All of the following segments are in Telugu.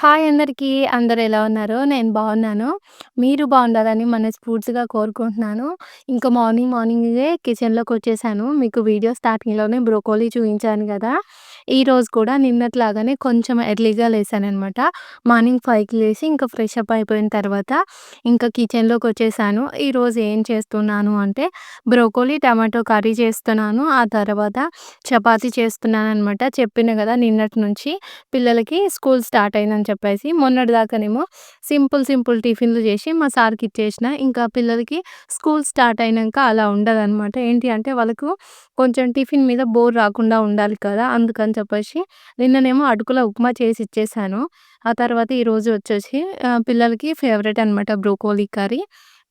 హాయ్ అందరికీ. అందరు ఎలా ఉన్నారు? నేను బాగున్నాను. మీరు బాగుండాలని మనస్ఫూర్తిగా కోరుకుంటున్నాను. ఇంకా మార్నింగ్ మార్నింగే కిచెన్‌లోకొచ్చేసాను. మీకు వీడియో స్టార్టింగ్‌లోనే బ్రోకోలీ చూపించాను కదా ఈరోజు కూడా నిన్నట్లాగానే కొంచెం ఎర్లీగా లేసాననమాట. మార్నింగ్ ఫైవ్కి లేసి ఇంకా ఫ్రెష్ అప్ అయిపోయిన తర్వాత ఇంకా కిచెన్లోకి వచ్చేసాను ఈరోజు ఏం చేస్తున్నాను అంటే బ్రోకోలీ, టమాటో కర్రీ చేస్తున్నాను. ఆ తర్వాత చపాతీ చేస్తున్నాననమాట. చెప్పిన కదా నిన్నటి నుంచి పిల్లలకి స్కూల్ స్టార్ట్ అయిందని చెప్పేసి. మొన్నటిదాకానేమో సింపుల్ సింపుల్ టిఫిన్‌లు చేసి మా సార్‌కి ఇచ్చేసిన. ఇంకా పిల్లలకి స్కూల్ స్టార్ట్ అయినాక అలా ఉండదనమాట. ఏంటి అంటే వాళ్ళకు కొంచెం టిఫిన్ మీద బోర్ రాకుండా ఉండాలి కదా! అందుకని చెప్పేసి నిన్ననేమో అటుకుల ఉప్మా చేసి ఇచ్చేసాను. ఆ తర్వాత ఈరోజు వచ్చేసి పిల్లలకి ఫేవరెట్ అనమాట బ్రోకోలీ కర్రీ.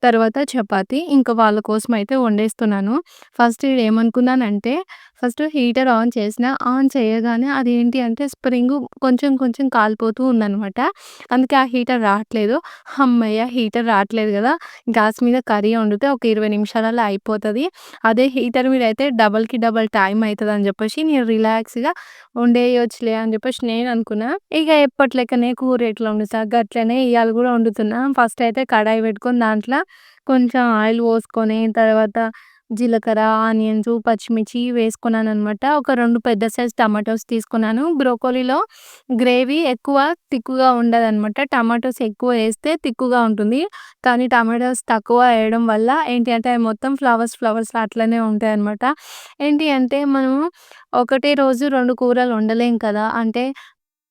తర్వాత చపాతి ఇంకా వాళ్ళ కోసం అయితే వండేస్తున్నాను. ఫస్ట్ ఏమనుకున్నానంటే ఫస్ట్ హీటర్ ఆన్ చేసిన. ఆన్ చేయగానే అదేంటి అంటే స్ప్రింగు కొంచెం కొంచెం కాలిపోతూ ఉందనమాట. అందుకే ఆ హీటర్ రావట్లేదు. అమ్మయ్య హీటర్ రావట్లేదు కదా గ్యాస్ మీద కర్రీ వండితే ఒక 20 నిమిషాలలో అయిపోతుంది అదే హీటర్ మీద అయితే డబల్‌కి డబల్ టైం అయితదని చెప్పేసి నేను రిలాక్స్‌గా వండేయొచ్చులే అని చెప్పేసి నేను అనుకున్నా. ఇక ఎప్పట్లెక్కనే కూర ఎట్లా వండుతా గట్లనే ఇవాళ కూడా వండుతున్నా. ఫస్ట్ అయితే కడాయి పెట్టుకొని దాంట్లో కొంచెం ఆయిల్ పోసుకొని తర్వాత జీలకర్ర, ఆనియన్స్, పచ్చిమిర్చి వేసుకున్నాననమాట. ఒక రెండు పెద్ద సైజ్ టమాటోస్ తీసుకున్నాను. బ్రోకోలీలో గ్రేవీ ఎక్కువ తిక్కుగా ఉండదనమాట. టమాటోస్ ఎక్కువ వేస్తే తిక్కుగా ఉంటుంది. కానీ టమాటోస్ తక్కువ వేయడం వల్ల ఏంటి అంటే అవి మొత్తం ఫ్లవర్స్ ఫ్లవర్స్ అట్లనే ఉంటాయి అనమాట ఏంటి అంటే మనము ఒకటే రోజు రెండు కూరలు వండలేం కదా! అంటే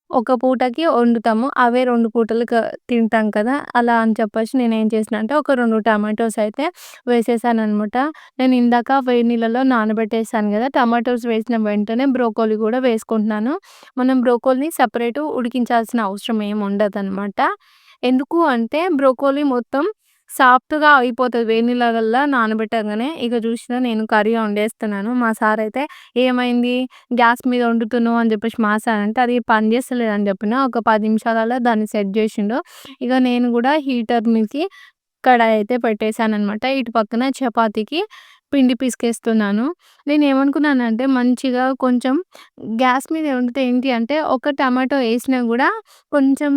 ఒక పూటకి వండుతాము. అవే రెండు పూటలు తింటాం కదా! అలా అని చెప్పేసి నేనేం చేసినా అంటే ఒక రెండు టమాటోస్ అయితే వేసేసాననమాట. నేను ఇందాక వేడి నీళ్ళలో నానబెట్టేసాను కదా టమాటోస్ వేసిన వెంటనే బ్రోకోలీ కూడా వేసుకుంటున్నాను. మనం బ్రోకోలీని సపరేట్ ఉడికించాల్సిన అవసరం ఏమి ఉండదనమాట. ఎందుకు అంటే బ్రోకోలీ మొత్తం సాఫ్ట్‌గా అయిపోతుంది వేడి నీళ్ళల్లో నానబెట్టగానే ఇక చూసినా నేను కర్రీ వండేస్తున్నాను. మా సార్ అయితే "ఏమైంది? గ్యాస్ మీద వండుతున్నావు" అని చెప్పేసి మా సార్ అంటే అది పని చేస్తలేదని చెప్పిన. ఒక పది నిమిషాలలో దాన్ని సెట్ చేసిండు. ఇక నేను కూడా హీటర్ మీదకి కడాయి అయితే పెట్టేసాననమాట. ఇటు పక్కన చపాతీకి పిండి పిసికేస్తున్నాను. అంటే మంచిగా కొంచెం గ్యాస్ మీద వండితే ఏంటి అంటే ఒక టమాటో వేసినా కూడా కొంచెం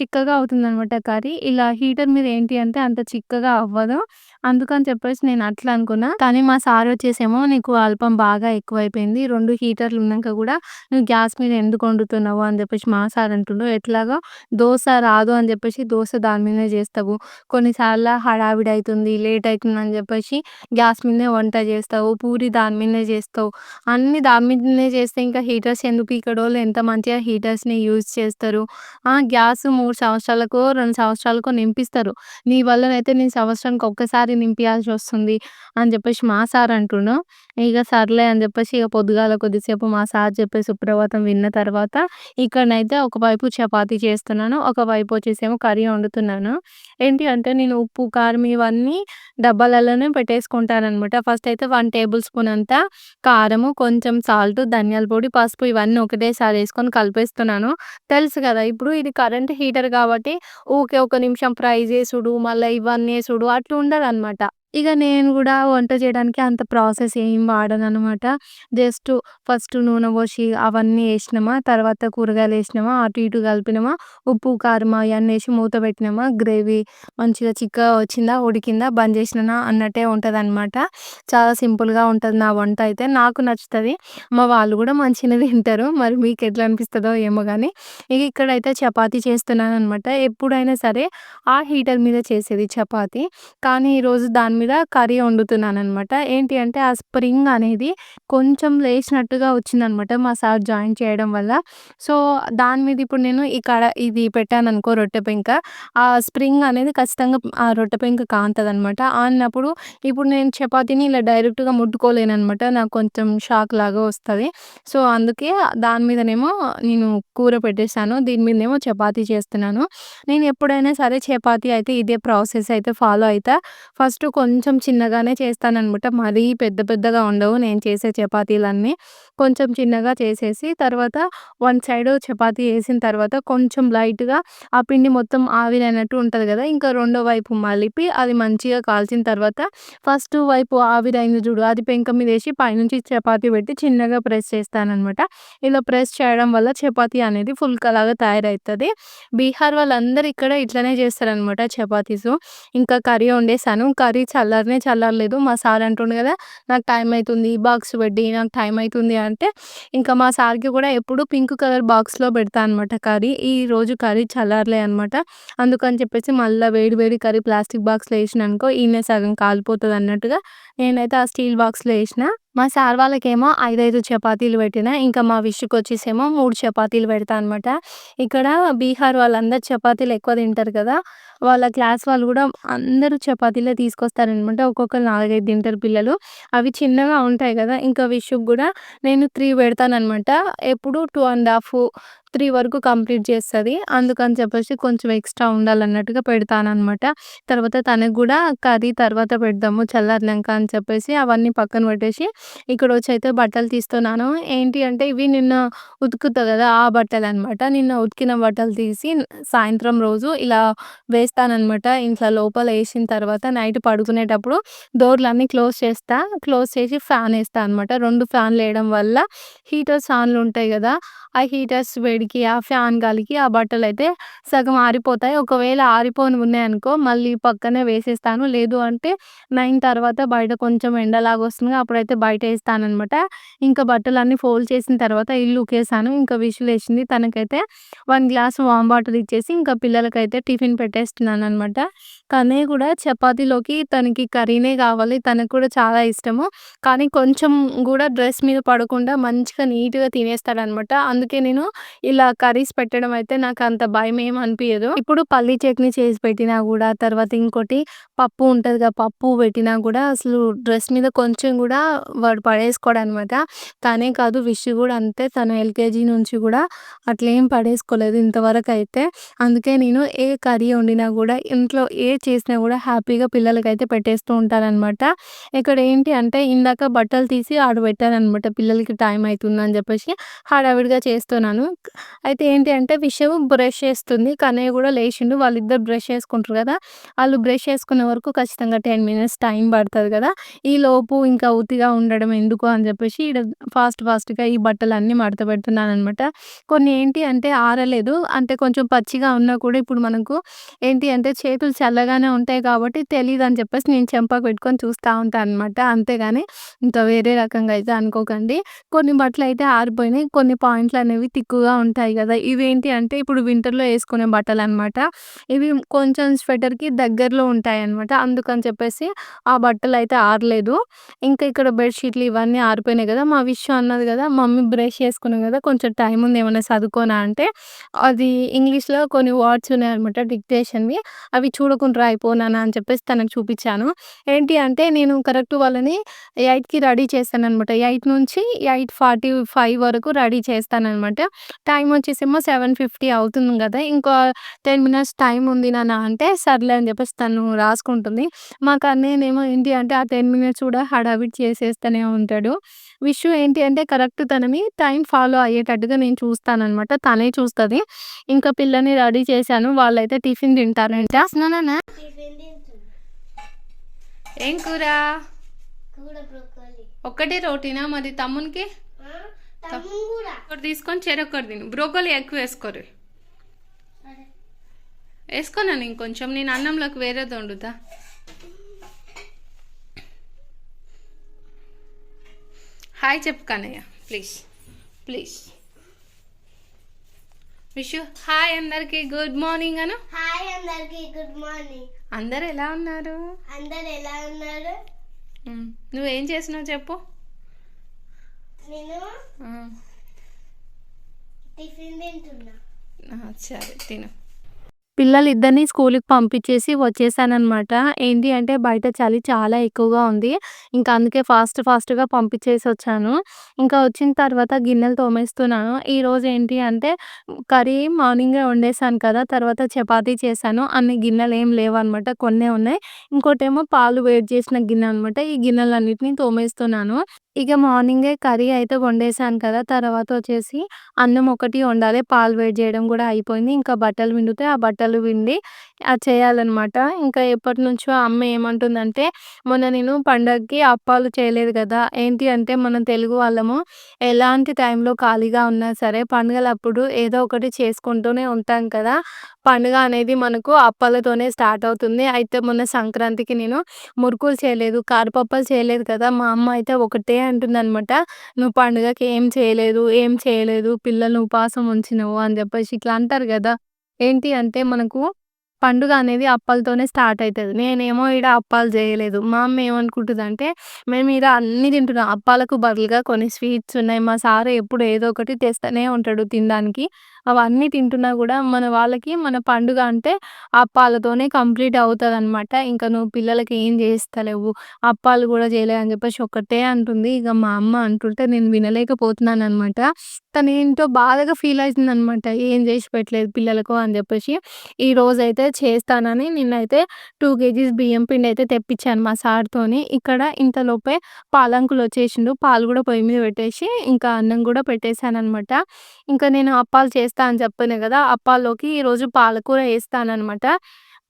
చిక్కగా అవుతుందనమాట కర్రీ. ఇలా హీటర్ మీద ఏంటి అంటే అంత చిక్కగా అవ్వదు. అందుకని చెప్పేసి నేను అట్లా అనుకున్నా. కానీ మా సార్ వచ్చేసేమో "నీకు అల్పం బాగా ఎక్కువైపోయింది. రెండు హీటర్లు ఉన్నాక కూడా నువ్వు గ్యాస్ మీద ఎందుకు వండుతున్నావు" అని చెప్పేసి మా సార్ అంటుండు. ఎట్లాగో దోశ రాదు అని చెప్పేసి దోశ దాని మీదనే చేస్తావు. కొన్నిసార్లు హడావిడి అవుతుంది లేట్ అవుతుంది అని చెప్పేసి గ్యాస్ మీదనే వంట చేస్తావు. పూరి దాని మీదనే చేస్తావు. అన్ని దాని మీదనే చేస్తే ఇంకా హీటర్స్ ఎందుకు? ఇక్కడోళ్ళు ఎంత మంచిగా హీటర్స్‌ని యూజ్ చేస్తారు. ఆ! గ్యాస్ మూడు సంవత్సరాలకో, రెండు సంవత్సరాలకో నింపిస్తారు. నీ వల్లనైతే నేను సంవత్సరానికి ఒక్కసారి నింపియాల్సొస్తుంది అని చెప్పేసి మా సార్ అంటుండు. ఇక సర్లే అని చెప్పేసి ఇక పొద్దుగాల కొద్దిసేపు మా సార్ చెప్పే సుప్రభాతం విన్న తర్వాత ఇక్కడనైతే ఒకవైపు చపాతీ చేస్తున్నాను. ఒకవైపు వచ్చేసేమో కర్రీ వండుతున్నాను. ఏంటి అంటే నేను ఉప్పు, కారం ఇవన్నీ డబ్బాలలోనే పెట్టేసుకుంటానమాట ఫస్ట్ అయితే వన్ టేబుల్ స్పూన్ అంతా కారము, కొంచెం సాల్ట్, ధనియాల పొడి, పసుపు ఇవన్నీ ఒకటేసారి వేసుకొని కలిపేస్తున్నాను. తెలుసు కదా ఇప్పుడు ఇది కరెంట్ హీటర్ కాబట్టి ఊకే ఒక నిమిషం ఫ్రై చేసుడు, మళ్ళీ ఇవన్నీ వేసుడు అట్లా ఉండదనమాట. ఇక నేను కూడా వంట చేయడానికి అంత ప్రాసెస్ ఏం వాడననమాట. జస్ట్ ఫస్ట్ నూనె పోసి అవన్నీ వేసినామా తర్వాత కూరగాయలు వేసినామా అటు ఇటు కలిపినామా, ఉప్పు, కారం అవన్నీ వేసి మూత పెట్టినామా, గ్రేవీ మంచిగా చిక్కగా వచ్చిందా, ఉడికిందా, బంద్ చేసినానా అన్నట్టే ఉంటుంది అనమాట చాలా సింపుల్‌గా ఉంటుంది నా వంట అయితే. నాకు నచ్చుతుంది మా వాళ్ళు కూడా మంచిగా తింటారు. మరి మీకు ఎట్లా అనిపిస్తుందో ఏమో కానీ ఇక ఇక్కడైతే చపాతీ చేస్తున్నాననమాట. ఎప్పుడైనా సరే ఆ హీటర్ మీద చేసేది చపాతీ. కానీ ఈరోజు దాని మీద కర్రీ వండుతున్నాను అనమాట ఏంటి అంటే ఆ స్ప్రింగ్ అనేది కొంచెం లేచినట్టుగా వచ్చిందనమాట మా సార్ జాయిన్ చేయడం వల్ల. సో, దాని మీద ఇప్పుడు నేను ఈ కడ ఇది పెట్టాననుకో రొట్టె పెంక, ఆ స్ప్రింగ్ అనేది ఖచ్చితంగా ఆ రొట్టె పెంక కాంతది అనమాట అన్నప్పుడు ఇప్పుడు నేను చపాతీని ఇలా డైరెక్ట్‌గా ముట్టుకోలేననమాట. నాకు కొంచెం షాక్ లాగా వస్తుంది సో, అందుకే దాని మీదనేమో నేను కూర పెట్టేసాను. దీని మీదనేమో చపాతీ చేస్తున్నాను. నేను ఎప్పుడైనా సరే చపాతీ అయితే ఇదే ప్రాసెస్ అయితే ఫాలో అవుతా ఫస్ట్ కొంచెం కొంచెం చిన్నగానే చేస్తాననమాట. మరీ పెద్ద పెద్దగా ఉండవు నేను చేసే చపాతీలన్నీ. కొంచెం చిన్నగా చేసేసి తర్వాత వన్ సైడ్ చపాతీ వేసిన తర్వాత కొంచెం లైట్‌గా ఆ పిండి మొత్తం ఆవిరైనట్టు ఉంటుంది కదా ఇంకా రెండో వైపు మలిపి అది మంచిగా కాల్చిన తర్వాత ఫస్ట్ వైపు ఆవిరైంది చూడు అది పెంక మీదేసి పైనుంచి చపాతీ పెట్టి చిన్నగా ప్రెస్ చేస్తాననమాట. ఇలా ప్రెస్ చేయడం వల్ల చపాతీ అనేది ఫుల్కాలాగా తయారవుతుంది బీహార్ వాళ్ళందరూ ఇక్కడ ఇట్లనే చేస్తారనమాట చపాతీసు. ఇంకా కర్రీ వండేసాను. కర్రీ చల్లారనే చల్లారలేదు. మా సార్ అంటుండే కదా నాకు టైం అయితుంది. బాక్స్ పెట్టి నాకు టైం అవుతుంది అంటే ఇంకా మా సార్‌కి కూడా ఎప్పుడు పింక్ కలర్ బాక్స్‌లో పెడతా అనమాట కర్రీ. ఈ రోజు కర్రీ చల్లారలే అనమాట. అందుకని చెప్పేసి మళ్ళీ వేడి వేడి కర్రీ ప్లాస్టిక్ బాక్స్‌లో వేసిన అనుకో ఈయన సగం కాలిపోతుంది అన్నట్టుగా నేనైతే ఆ స్టీల్ బాక్స్‌లో వేసిన మా సార్ వాళ్ళకేమో 5, 5 చపాతీలు పెట్టిన ఇంకా మా విష్‌కొచ్చేసేమో 3 చపాతీలు పెడతా అనమాట. ఇక్కడ బీహార్ వాళ్ళందరూ చపాతీలు ఎక్కువ తింటారు కదా! వాళ్ళ క్లాస్ వాళ్ళు కూడా అందరూ చపాతీలే తీసుకొస్తారనమాట. ఒక్కొక్కరు నాలుగైదు తింటారు పిల్లలు. అవి చిన్నగా ఉంటాయి కదా ఇంకా విష్‌కి కూడా నేను త్రీ పెడతాననమాట. ఎప్పుడు టూ అండ్ హాఫ్ త్రీ వరకు కంప్లీట్ చేస్తుంది అందుకని చెప్పేసి కొంచెం ఎక్స్‌ట్రా ఉండాలన్నట్టుగా పెడతాననమాట. తర్వాత తనకు కూడా కర్రీ తర్వాత పెడదాము చల్లారినంక అని చెప్పేసి అవన్నీ పక్కన పెట్టేసి ఇక్కడ వచ్చి అయితే బట్టలు తీస్తున్నాను. ఏంటి అంటే ఇవి నిన్న ఉతుకుతా కదా ఆ బట్టలు అనమాట నిన్న ఉతికిన బట్టలు తీసి సాయంత్రం రోజు ఇలా వేస్తాననమాట. ఇంట్లో లోపల వేసిన తర్వాత నైట్ పడుకునేటప్పుడు డోర్‌లన్నీ క్లోజ్ చేస్తా. క్లోజ్ చేసి ఫ్యాన్ వేస్తా అనమాట. రెండు ఫ్యాన్లు వేయడం వల్ల హీటర్స్ ఫ్యాన్లు ఉంటాయి కదా ఆ హీటర్స్ గాలికి ఆ ఫ్యాన్ గాలికి ఆ బట్టలైతే సగం ఆరిపోతాయి. ఒకవేళ ఆరిపోనివి ఉన్నాయనుకో మళ్ళీ పక్కనే వేసేస్తాను. లేదు అంటే నైన్ తర్వాత బయట కొంచెం ఎండలాగా వస్తుంది. అప్పుడైతే బయట ఏస్తాననమాట. ఇంకా బట్టలన్నీ ఫోల్డ్ చేసిన తర్వాత ఇల్లు ఉకేసాను ఇంకా విషులు వేసింది తనకైతే వన్ గ్లాస్ వామ్ వాటర్ ఇచ్చేసి ఇంకా పిల్లలకైతే టిఫిన్ పెట్టేస్తున్నాను అనమాట తనే కూడా చపాతీలోకి తనకి కర్రీనే కావాలి. తనకు కూడా చాలా ఇష్టము. కానీ కొంచెం కూడా డ్రెస్ మీద పడకుండా మంచిగా నీట్‌గా తినేస్తాడనమాట. అందుకే నేను ఇలా కర్రీస్ పెట్టడం అయితే నాకు అంత భయం ఏం అనిపించదు ఇప్పుడు పల్లీ చట్నీ చేసి పెట్టినా కూడా తర్వాత ఇంకోటి పప్పు ఉంటుంది కదా పప్పు పెట్టినా కూడా అసలు డ్రెస్ మీద కొంచెం కూడా వాడు పడేసుకోడనమాట. తనే కాదు విష్ కూడా అంతే. తను ఎల్‌కేజీ నుంచి కూడా అట్లేం పడేసుకోలేదు ఇంతవరకైతే. అందుకే నేను ఏ కర్రీ వండినా కూడా ఇంట్లో ఏది చేసినా కూడా హ్యాపీగా పిల్లలకైతే పెట్టేస్తూ ఉంటాననమాట. ఇక్కడ ఏంటి అంటే ఇందాక బట్టలు తీసి ఆడ పెట్టాననమాట. పిల్లలకి టైం అవుతుందని చెప్పేసి హడావిడిగా చేస్తున్నాను. అయితే ఏంటి అంటే విషయం బ్రష్ చేస్తుంది. కన్నయ్య కూడా లేచిండు. వాళ్ళిద్దరు బ్రష్ చేసుకుంటారు కదా వాళ్ళు బ్రష్ చేసుకునే వరకు ఖచ్చితంగా 10 మినిట్స్ టైం పడతది ఈ లోపు ఇంకా ఉతిగా ఉండడం ఎందుకు అని చెప్పేసి ఈడ ఫాస్ట్ ఫాస్ట్‌గా ఈ బట్టలన్నీ మడత పెడుతున్నాననమాట. కొన్ని ఏంటి అంటే ఆరలేదు. అంటే కొంచెం పచ్చిగా ఉన్నా కూడా ఇప్పుడు మనకు ఏంటి అంటే చేతులు చల్లగానే ఉంటాయి కాబట్టి తెలియదు అని చెప్పేసి నేను చెంపకు పెట్టుకొని చూస్తా ఉంటాను అనమాట. అంతేగాని ఇంకా వేరే రకంగా అయితే అనుకోకండి. కొన్ని బట్టలు అయితే ఆరిపోయినాయి. కొన్ని పాయింట్లు అనేవి తిక్కుగా ఉంటాయి కదా! ఇవేంటి అంటే ఇప్పుడు వింటర్‌లో వేసుకునే బట్టలు అనమాట ఇవి కొంచెం స్వెటర్‌కి దగ్గరలో ఉంటాయి అనమాట అందుకని చెప్పేసి ఆ బట్టలు అయితే ఆరలేదు. ఇంకా ఇక్కడ బెడ్‌షీట్లు ఇవన్నీ ఆరిపోయినాయి కదా! మా విషయం అన్నది కదా! మమ్మీ బ్రష్ చేసుకున్నాం కదా! కొంచెం టైం ఉంది ఏమైనా చదువుకోనా అంటే అది ఇంగ్లీష్‌లో కొన్ని వర్డ్స్ ఉన్నాయనమాట డిక్టేషన్‌వి. అవి చూడకుండా అయిపోనానా అని చెప్పేసి తనకు చూపించాను. ఏంటి అంటే నేను కరెక్ట్ వాళ్ళని ఎయిట్కి రెడీ చేస్తాను అనమాట ఎయిట్ నుంచి 8:45 వరకు రెడీ చేస్తాననమాట. టైం వచ్చేసేమో 7:50 అవుతుంది గదా! ఇంకో 10 మినిట్స్ టైం ఉంది నాన్న అంటే సర్లే అని చెప్పేసి తను రాసుకుంటుంది. మా కన్నయ్యనేమో ఏంటి అంటే ఆ 10 మినిట్స్ కూడా హడావిడి చేసేస్తూనే ఉంటాడు. విష్ ఏంటి అంటే కరెక్ట్ తనని టైం ఫాలో అయ్యేటట్టుగా నేను చూస్తాననమాట. తనే చూస్తది. ఇంకా పిల్లని రెడీ చేశాను. వాళ్ళైతే టిఫిన్ తింటారంట. నాన్న టిఫిన్ తింటున్నా ఏం కూర? ఒక్కటే రోటీనా మరి తమ్మునికి? తీసుకొని చెరొక్కటి తిను. బ్రోకోలీ ఎక్కువ వేసుకోరు. సరే. వేసుకున్నాను ఇంకొంచెం నేను అన్నంలోకి వేరేది వండుతా. హాయ్ చెప్పు Kannayya. Please. Please. Vishu hi అందరికి. Good morning Anu. హాయ్ అందరికి. Good morning. అందరు ఎలా ఉన్నారు? అందరు ఎలా ఉన్నారు? నువ్వేం చేసినావు చెప్పు. నేను టిఫిన్ తింటున్నా ఆ, సరే తిను పిల్లలిద్దరిని స్కూలుకి పంపించేసి వచ్చేసాననమాట. ఏంటి అంటే బయట చలి చాలా ఎక్కువగా ఉంది. ఇంకా అందుకే ఫాస్ట్ ఫాస్ట్‌గా పంపించేసొచ్చాను. ఇంకా వచ్చిన తర్వాత గిన్నెలు తోమేస్తున్నాను. ఈరోజు ఏంటి అంటే కర్రీ మార్నింగే వండేసాను కదా! తర్వాత చపాతీ చేశాను. అన్ని గిన్నెలేం లేవనమాట. కొన్నే ఉన్నాయి. ఇంకోటేమో పాలు వేడి చేసిన గిన్నె అనమాట. ఈ గిన్నెలన్నిటిని తోమేస్తున్నాను. ఇక మార్నింగే కర్రీ అయితే వండేసాను కదా! తర్వాత వచ్చేసి అన్నం ఒకటి వండాలి. పాలు వేడి చేయడం కూడా అయిపోయింది. ఇంకా బట్టలు పిండితే ఆ బట్టలు పిండి అది చేయాలనమాట. ఇంకా ఎప్పటినుంచో అమ్మ ఏమంటుందంటే మొన్న నేను పండగకి అప్పాలు చేయలేదు కదా! ఏంటి అంటే మనం తెలుగు వాళ్ళము ఎలాంటి టైంలో ఖాళీగా ఉన్నా సరే పండుగలప్పుడు ఏదో ఒకటి చేసుకుంటూనే ఉంటాం కదా! పండుగ అనేది మనకు అప్పాలతోనే స్టార్ట్ అవుతుంది. అయితే మొన్న సంక్రాంతికి నేను మురుకులు చేయలేదు, కారపప్పాలు చేయలేదు కదా! మా అమ్మ అయితే ఒకటే అంటుందనమాట. "నువ్వు పండుగకి ఏం చేయలేదు, ఏం చేయలేదు, పిల్లల్ని ఉపవాసం ఉంచినవు" అని చెప్పేసి ఇట్లా అంటారు కదా! ఏంటి అంటే మనకు పండుగ అనేది అప్పాలతోనే స్టార్ట్ అవుతుంది నేనేమో ఈడ అప్పాలు చేయలేదు. మా అమ్మ ఏమనుకుంటదంటే మేము ఈడ అన్నీ తింటున్నాం. అప్పాలకు బదులుగా కొన్ని స్వీట్స్ ఉన్నాయి. మా సారు ఎప్పుడు ఏదో ఒకటి తెస్తూనే ఉంటాడు తినడానికి. అవన్నీ తింటున్నా కూడా మన వాళ్ళకి మన పండుగ అంటే అప్పాలతోనే కంప్లీట్ అవుతుంది అనమాట ఇంకా నువ్వు పిల్లలకి ఏం చేస్తలేవు, అప్పాలు కూడా చేయలేదు అని చెప్పేసి ఒకటే అంటుంది. ఇక మా అమ్మ అంటుంటే నేను వినలేకపోతున్నాననమాట. తనేంటో బాధగా ఫీల్ అయితుందనమాట. ఏం చేసి పెట్టలేదు పిల్లలకు అని చెప్పేసి. ఈరోజైతే చేస్తానని నిన్నైతే టూ కేజీస్ బియ్యం పిండి అయితే తెప్పించాను మా సార్‌తోని. ఇక్కడ ఇంతలోపే పాలంకులు వచ్చేసిండు. పాలు కూడా పొయ్యి మీద పెట్టేసి ఇంకా అన్నం కూడా పెట్టేసాననమాట. ఇంకా నేను అప్పాలు చేస్తా అని చెప్పాను కదా! అప్పాల్లోకి ఈరోజు పాలకూర ఏస్తాననమాట.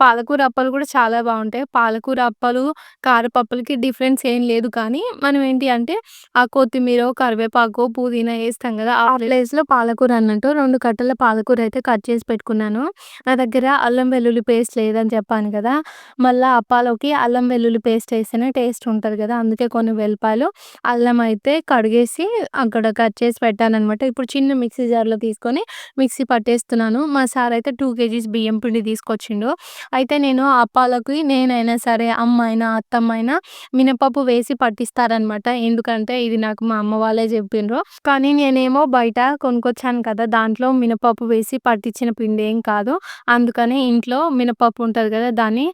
పాలకూర అప్పాలు కూడా చాలా బాగుంటాయి పాలకూర అప్పాలు, కారపప్పులకి డిఫరెన్స్ ఏం లేదు కానీ మనం ఏంటి అంటే ఆ కొత్తిమీరో, కరివేపాకు పుదీనా వేస్తాం కదా! ఆ ప్లేస్‌లో పాలకూర అన్నట్టు రెండు కట్టల పాలకూర అయితే కట్ చేసి పెట్టుకున్నాను. నా దగ్గర అల్లం వెల్లుల్లి పేస్ట్ లేదని చెప్పాను కదా! మళ్ళీ అప్పాలోకి అల్లం వెల్లుల్లి పేస్ట్ వేస్తేనే టేస్ట్ ఉంటుంది కదా! అందుకే కొన్ని వెల్లిపాయలు, అల్లం అయితే కడిగేసి అక్కడ కట్ చేసి పెట్టాననమాట. ఇప్పుడు చిన్న మిక్సీ జార్‌లో తీసుకొని మిక్సీ పట్టేస్తున్నాను. మా సార్ అయితే టూ కేజీస్ బియ్యం పిండి తీసుకొచ్చిండు. అయితే నేను అప్పాలకి నేనైనా సరే, అమ్మ అయినా, అత్తమ్మ అయినా మినపప్పు వేసి పట్టిస్తారనమాట. ఎందుకంటే ఇది నాకు మా అమ్మ వాళ్ళే చెప్పిండ్రు. కానీ నేనేమో బయట కొనుక్కొచ్చాను కదా! దాంట్లో మినపప్పు వేసి పట్టించిన పిండి ఏం కాదు. అందుకని ఇంట్లో మినపప్పు ఉంటుంది కదా! దాన్ని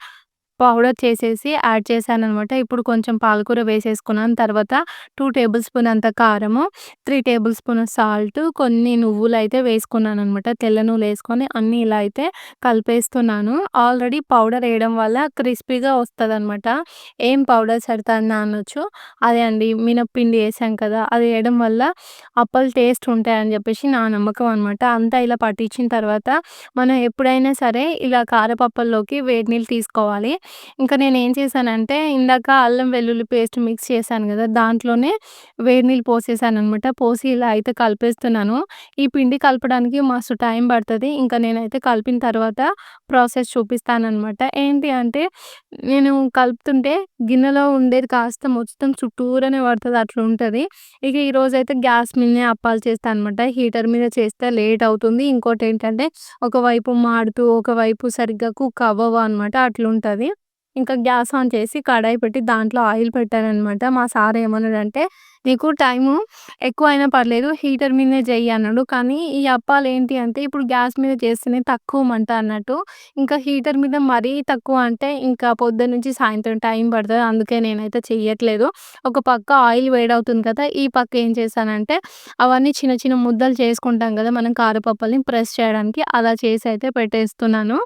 పౌడర్ చేసేసి యాడ్ చేశాననమాట. ఇప్పుడు కొంచెం పాలకూర వేసేసుకున్నాను. తర్వాత టూ టేబుల్ స్పూన్ అంత కారము, త్రీ టేబుల్ స్పూన్ సాల్ట్, కొన్ని నువ్వులు అయితే వేసుకున్నాను అనమాట తెల్ల నువ్వులు వేసుకొని అన్నీ ఇలా అయితే కలిపేస్తున్నాను. ఆల్రెడీ పౌడర్ వేయడం వల్ల క్రిస్పీగా వస్తుంది అనమాట ఏం పౌడర్ ఎడతాన్నా అనొచ్చు. అదే అండి మినప్పిండి వేసాం కదా! అది వేయడం వల్ల అప్పలు టేస్ట్ ఉంటాయని చెప్పేసి నా నమ్మకం అనమాట. అంతా ఇలా పట్టించిన తర్వాత మనం ఎప్పుడైనా సరే ఇలా కారపప్పల్లోకి వేడి నీళ్ళు తీసుకోవాలి. ఇంకా నేనేం చేశానంటే ఇందాక అల్లం వెల్లుల్లి పేస్ట్ మిక్స్ చేశాను కదా! దాంట్లోనే వేడి నీళ్ళు పోసేసాననమాట. పోసి ఇలా అయితే కలిపేస్తున్నాను. ఈ పిండి కలపడానికి మస్తు టైం పడుతుంది ఇంకా నేనైతే కలిపిన తర్వాత ప్రాసెస్ చూపిస్తానమాట ఏంటి అంటే నేను కలుపుతుంటే గిన్నెలో ఉండేది కాస్త మొత్తం చుట్టూరనే పడుతుంది అట్లా ఉంటుంది ఇక అయితే గ్యాస్ మీదనే అప్పాలు చేస్తాను అనమాట. హీటర్ మీద చేస్తే లేట్ అవుతుంది. ఇంకోటి ఏంటంటే ఒకవైపు మాడుతూ, ఒకవైపు సరిగ్గా కుక్ అవ్వవు అనమాట. అట్లుంటుంది ఇంకా గ్యాస్ ఆన్ చేసి కడాయి పెట్టి దాంట్లో ఆయిల్ పెట్టాననమాట. మా సార్ ఏమన్నాడంటే "నీకు టైము ఎక్కువైనా పర్లేదు హీటర్ మీదనే చెయ్యి" అన్నాడు. కానీ ఈ అప్పాలు ఏంటి అంటే ఇప్పుడు గ్యాస్ మీద చేస్తేనే తక్కువ మంట అన్నట్టు. ఇంకా హీటర్ మీద మరీ తక్కువ అంటే ఇంకా పొద్దున్నుంచి సాయంత్రం టైం పడుతుంది అందుకే నేనైతే చెయ్యట్లేదు. ఒక పక్క ఆయిల్ వేడవుతుంది కదా! ఈ పక్క ఏం చేశానంటే అవన్నీ చిన్న చిన్న ముద్దలు చేసుకుంటాం కదా! మనం కారపప్పల్ని ప్రెస్ చేయడానికి అలా చేసి అయితే పెట్టేస్తున్నాను.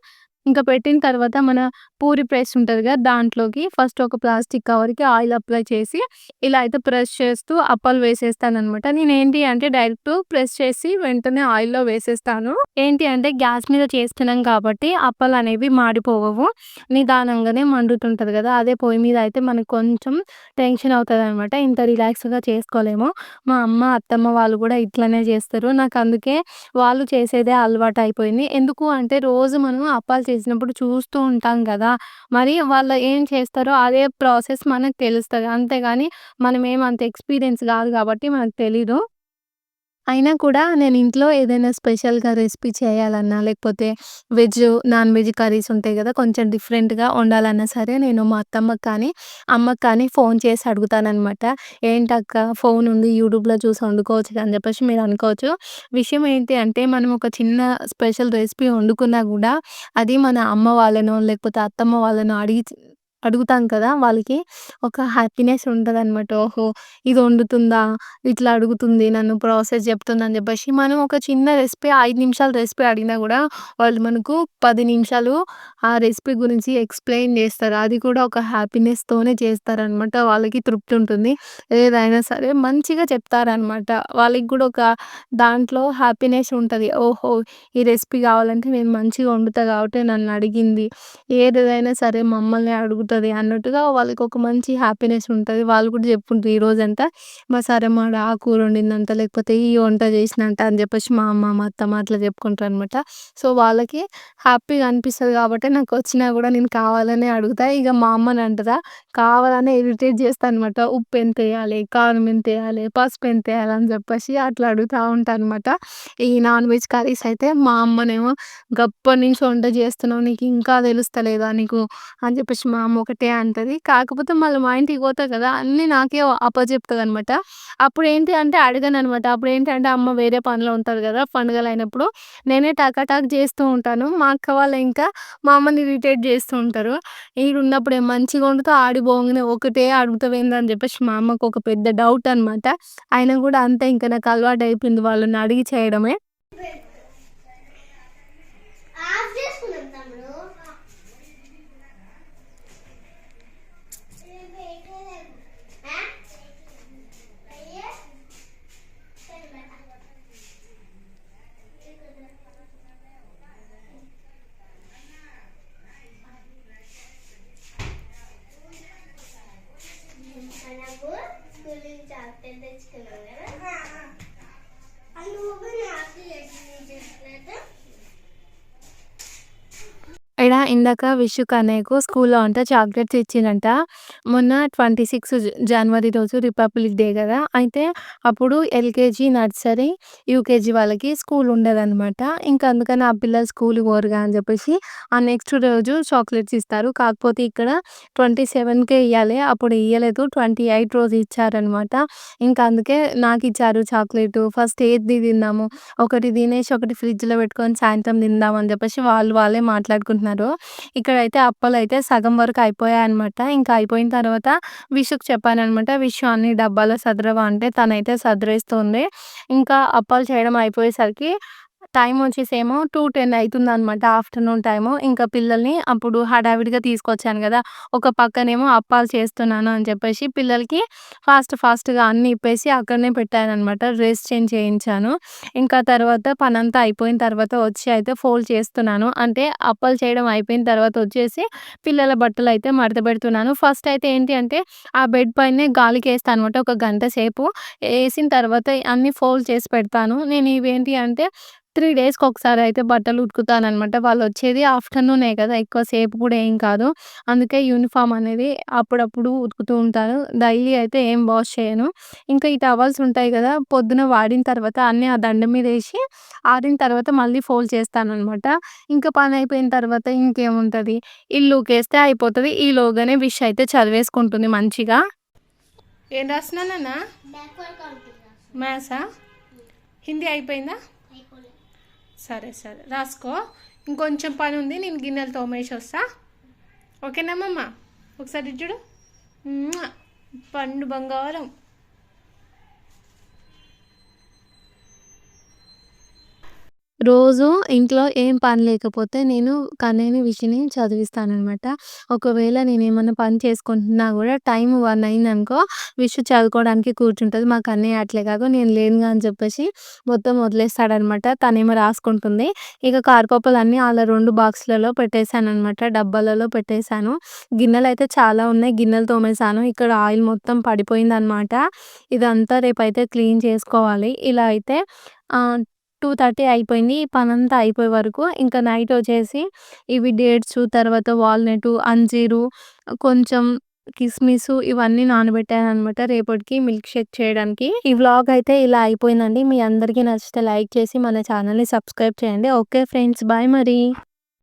ఇంకా పెట్టిన తర్వాత మన పూరి ప్రెస్ ఉంటుంది కదా! దాంట్లోకి ఫస్ట్ ఒక ప్లాస్టిక్ కవర్‌కి ఆయిల్ అప్లై చేసి ఇలా అయితే ప్రెస్ చేస్తూ అప్పలు వేసేస్తాను అనమాట నేను ఏంటి అంటే డైరెక్ట్ ప్రెస్ చేసి వెంటనే ఆయిల్‌లో వేసేస్తాను. ఏంటి అంటే గ్యాస్ మీద చేస్తున్నాం కాబట్టి అప్పలు అనేవి మాడిపోవవు. నిదానంగానే మండుతుంటుంది కదా! అదే పొయ్యి మీద అయితే మనకు కొంచెం టెన్షన్ అవుతుంది అనమాట ఇంత రిలాక్స్‌గా చేసుకోలేము. మా అమ్మ, అత్తమ్మ వాళ్ళు కూడా ఇట్లనే చేస్తారు. నాకు అందుకే వాళ్ళు చేసేదే అలవాటు అయిపోయింది ఎందుకు అంటే రోజు మనం అప్పాలు చేసినప్పుడు చూస్తూ ఉంటాం కదా! మరి వాళ్ళు ఏం చేస్తారో అదే ప్రాసెస్ మనకు తెలుస్తుంది అంతేగాని మనమేమి అంత ఎక్స్‌పీరియన్స్ కాదు కాబట్టి మనకు తెలీదు. అయినా కూడా నేను ఇంట్లో ఏదైనా స్పెషల్‌గా రెసిపీ చేయాలన్నా, లేకపోతే వెజ్, నాన్ వెజ్ కర్రీస్ ఉంటాయి కదా కొంచెం డిఫరెంట్‌గా వండాలన్నా సరే, నేను మా అత్తమ్మకి కానీ, అమ్మకి కానీ ఫోన్ చేసి అడుగుతాననమాట. ఏంటక్క ఫోన్ ఉంది యూట్యూబ్‌లో చూసి వండుకోవచ్చు అని చెప్పేసి మీరు అనుకోవచ్చు. విషయం ఏంటి అంటే, మనం ఒక చిన్న స్పెషల్ రెసిపీ వండుకున్నా కూడా అది మన అమ్మ వాళ్ళనో, లేకపోతే అత్తమ్మ వాళ్ళనో అడిగి అడుగుతాం కదా! వాళ్ళకి ఒక హ్యాపీనెస్ ఉంటుంది అనమాట ఓహో! ఇది వండుతుందా? ఇట్లా అడుగుతుంది. నన్ను ప్రాసెస్ చెప్తుందని చెప్పేసి, మనం ఒక చిన్న రెసిపీ ఐదు నిమిషాల రెసిపీ అడిగినా కూడా వాళ్ళు మనకు పది నిమిషాలు ఆ రెసిపీ గురించి ఎక్స్‌ప్లెయిన్ చేస్తారు. అది కూడా ఒక హ్యాపీనెస్‌తోనే చేస్తారనమాట. వాళ్ళకి తృప్తి ఉంటుంది. ఏదైనా సరే మంచిగా చెప్తారనమాట. వాళ్ళకి కూడా ఒక దాంట్లో హ్యాపీనెస్ ఉంటుంది ఓహో! ఈ రెసిపీ కావాలంటే నేను మంచిగా వండుతా కాబట్టి నన్ను అడిగింది. ఏదైనా సరే మమ్మల్ని మమ్మల్నే అడుగుతది అన్నట్టుగా వాళ్ళకి ఒక మంచి హ్యాపీనెస్ ఉంటుంది వాళ్ళు కూడా చెప్పుకుంటారు ఈరోజంతా మా సరమాడ ఆ కూర వండిందంట, లేకపోతే ఈ వంట చేసినంట అని చెప్పేసి మా అమ్మ, మా అత్తమ్మ అట్లా చెప్పుకుంటారనమాట. సో, వాళ్ళకి హ్యాపీగా అనిపిస్తుంది కాబట్టి నాకు వచ్చినా కూడా నేను కావాలనే అడుగుతా. ఇక మా అమ్మని అంటదా, కావాలనే ఇరిటేట్ చేస్తా అనమాట. ఉప్పు ఎంతేయాలి? కారం ఎంతేయాలి? పసుపు ఎంతేయాలి? అని చెప్పేసి అట్లా అడుగుతా ఉంటా అనమాట. ఈ నాన్ వెజ్ కర్రీస్ అయితే మా అమ్మనేమో గప్పట్నుంచి వంట చేస్తున్నావు నీకు ఇంకా తెలుస్తలేదా నీకు? అని చెప్పేసి మా అమ్మ ఒకటే అంటది. కాకపోతే మళ్ళీ మా ఇంటికి పోతా కదా! అన్నీ నాకే అపచెప్తుంది అనమాట అప్పుడు ఏంటి అంటే అడగననమాట. అప్పుడేంటంటే అమ్మ వేరే పనిలో ఉంటారు కదా! పండుగలు అయినప్పుడు నేనే టకాటాక్ చేస్తూ ఉంటాను. మా అక్క వాళ్ళు ఇంకా మా అమ్మని ఇరిటేట్ చేస్తూ ఉంటారు. ఈడున్నప్పుడే మంచిగా వండుతా ఆడిపోగానే ఒకటే అడుగుతావేంది ఏందని చెప్పేసి మా అమ్మకు ఒక పెద్ద డౌట్ అనమాట. అయినా కూడా అంతే ఇంకా నాకు అలవాటు అయిపోయింది వాళ్ళని అడిగి చేయడమే. ఆఫ్ చేసుకున్నాం తమ్ముడు. ఆ? అయ్యే. సరే బేటా. మనకు స్కూల్ నుంచి చాక్లెట్ తెచ్చుకున్నాం కదా అందుకు నాకు చేసినట్టు ఈడ ఇందాక విషుక్ అనేకు స్కూల్‌లో అంట చాక్లెట్స్ ఇచ్చిందంట మొన్న ట్వంటీ సిక్స్ జనవరి రోజు రిపబ్లిక్ డే కదా అయితే అప్పుడు L K G, nursery, U K G వాళ్ళకి స్కూల్ ఉండదనమాట. ఇంకా అందుకని ఆ పిల్లలు స్కూల్‌కి పోరుగా అని చెప్పేసి ఆ నెక్స్ట్ రోజు చాక్లెట్స్ ఇస్తారు. కాకపోతే ఇక్కడ ట్వంటీ సెవెన్కే ఇవ్వాలి అప్పుడు ఇవ్వలేదు ట్వంటీ ఎయిట్ రోజు ఇచ్చారనమాట. ఇంకా అందుకే నాకు ఇచ్చారు చాక్లెట్ ఫస్ట్ ఏది తిన్నాము ఒకటి తినేసి ఒకటి ఫ్రిడ్జ్‌లో పెట్టుకొని సాయంత్రం తిందాం అని చెప్పేసి వాళ్ళు వాళ్ళే మాట్లాడుకుంటున్నారు. ఇక్కడైతే అయితే సగం వరకు అయిపోయాయనమాట. ఇంకా అయిపోయిన తర్వాత విషుకు చెప్పాను అనమాట విషు అన్ని డబ్బాలో సదరవా అంటే తనైతే సదరేస్తుంది ఇంకా అప్పాలు చేయడం అయిపోయేసరికి టైం వచ్చేసేమో 2:10 అయితుందనమాట ఆఫ్టర్‌నూన్ టైము. ఇంకా పిల్లల్ని అప్పుడు హడావిడిగా తీసుకొచ్చాను కదా ఒక పక్కనేమో అప్పాలు చేస్తున్నాను అని చెప్పేసి పిల్లలకి ఫాస్ట్ ఫాస్ట్‌గా అన్నీ ఇప్పేసి అక్కడనే పెట్టాను అనమాట డ్రెస్ చేంజ్ చేయించాను. ఇంకా తర్వాత పనంతా అయిపోయిన తర్వాత వచ్చి అయితే ఫోల్డ్ చేస్తున్నాను. అంటే అప్పాలు చేయడం అయిపోయిన తర్వాత వచ్చేసి పిల్లల బట్టలైతే మడత పెడుతున్నాను. ఫస్ట్ అయితే ఏంటి అంటే ఆ బెడ్ పైనే వేస్తాను అనమాట ఒక గంట సేపు. వేసిన తర్వాత అన్నీ ఫోల్డ్ చేసి పెడతాను. నేను ఇవేంటి అంటే 3 డేస్‌కి ఒకసారి అయితే బట్టలు ఉతుకుతాననమాట. వాళ్ళొచ్చేది ఆఫ్టర్‌నూనే కదా! ఎక్కువ సేపు కూడా ఏం కాదు. అందుకే యూనిఫార్మ్ అనేది అప్పుడప్పుడు ఉతుకుతూ ఉంటాను. డైలీ అయితే ఏం వాష్ చేయను. ఇంకా ఈ టవల్స్ ఉంటాయి గదా! పొద్దున వాడిన తర్వాత అన్నీ ఆ దండం మీద ఏసి ఆరిన తర్వాత మళ్ళీ ఫోల్డ్ చేస్తాననమాట. ఇంకా పని అయిపోయిన తర్వాత ఇంకేముంటది ఇల్లు ఊకేస్తే అయిపోతది. ఈలోగానే విష్ అయితే చదివేసుకుంటుంది మంచిగా. ఏం రాస్తున్నావు నాన్న? Backward counting మ్యాథ్సా? హిందీ అయిపోయిందా? సరే సరే రాసుకో. ఇంకొంచెం పని ఉంది. నేను గిన్నెలు తోమేసి వస్తా. ఓకేనా ఒకసారి చూడు. పండు బంగారం. రోజు ఇంట్లో ఏం పని లేకపోతే నేను కన్నయ్యని, విషుని చదివిస్తాననమాట. ఒకవేళ నేనేమన్నా పని చేసుకుంటున్నా గూడా టైం 1 అయిందనుకో విషు చదువుకోవడానికి కూర్చుంటది. మా కన్నయ్య అట్లే కాదు నేను లేనుగా అని చెప్పేసి మొత్తం వదిలేస్తాడనమాట. తనేమో రాసుకుంటుంది. ఇక కారపప్పులన్నీ అలా 2 బాక్స్‌లలో పెట్టేసాననమాట. డబ్బాలలో పెట్టేసాను. అయితే చాలా ఉన్నాయి. గిన్నెలు తోమేసాను. ఇక్కడ ఆయిల్ మొత్తం పడిపోయిందనమాట. ఇదంతా రేపైతే క్లీన్ చేసుకోవాలి. ఇలా అయితే టూ థర్టీ అయిపోయింది. ఈ పనంతా అయిపోయే వరకు ఇంకా నైట్ వచ్చేసి ఇవి డేట్స్ తర్వాత వాల్నట్ అంజీరు, కొంచెం కిస్మిస్ ఇవన్నీ నానబెట్టాను అనమాట రేపటికి మిల్క్ షేక్ చేయడానికి. ఈ వ్లాగ్ అయితే ఇలా అయిపోయిందండి. మీ అందరికీ నచ్చితే లైక్ చేసి మన ఛానల్‌ని సబ్స్క్రైబ్ చేయండి. Okay friends. బాయ్ మరి.